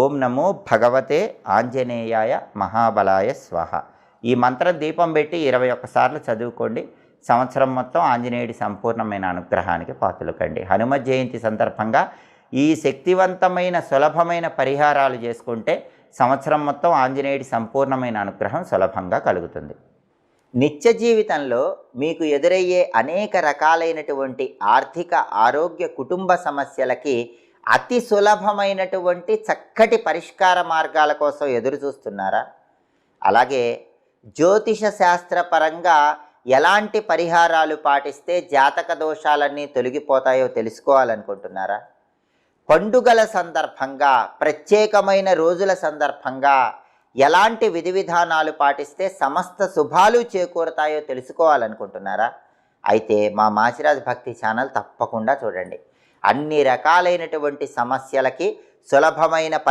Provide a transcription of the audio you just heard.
ఓం నమో భగవతే ఆంజనేయాయ మహాబలాయ స్వాహ. ఈ మంత్రం దీపం పెట్టి ఇరవై ఒక్కసార్లు చదువుకోండి. సంవత్సరం మొత్తం ఆంజనేయుడి సంపూర్ణమైన అనుగ్రహానికి పాత్రలు కండి హనుమ జయంతి సందర్భంగా ఈ శక్తివంతమైన సులభమైన పరిహారాలు చేసుకుంటే సంవత్సరం మొత్తం ఆంజనేయుడి సంపూర్ణమైన అనుగ్రహం సులభంగా కలుగుతుంది. నిత్య జీవితంలో మీకు ఎదురయ్యే అనేక రకాలైనటువంటి ఆర్థిక ఆరోగ్య కుటుంబ సమస్యలకి అతి సులభమైనటువంటి చక్కటి పరిష్కార మార్గాల కోసం ఎదురు చూస్తున్నారా? అలాగే జ్యోతిష శాస్త్రపరంగా ఎలాంటి పరిహారాలు పాటిస్తే జాతక దోషాలన్నీ తొలగిపోతాయో తెలుసుకోవాలనుకుంటున్నారా? పండుగల సందర్భంగా ప్రత్యేకమైన రోజుల సందర్భంగా ఎలాంటి విధి విధానాలు పాటిస్తే సమస్త శుభాలు చేకూరుతాయో తెలుసుకోవాలనుకుంటున్నారా? అయితే మా మాచిరాజ్ భక్తి ఛానల్ తప్పకుండా చూడండి. అన్ని రకాలైనటువంటి సమస్యలకి సులభమైన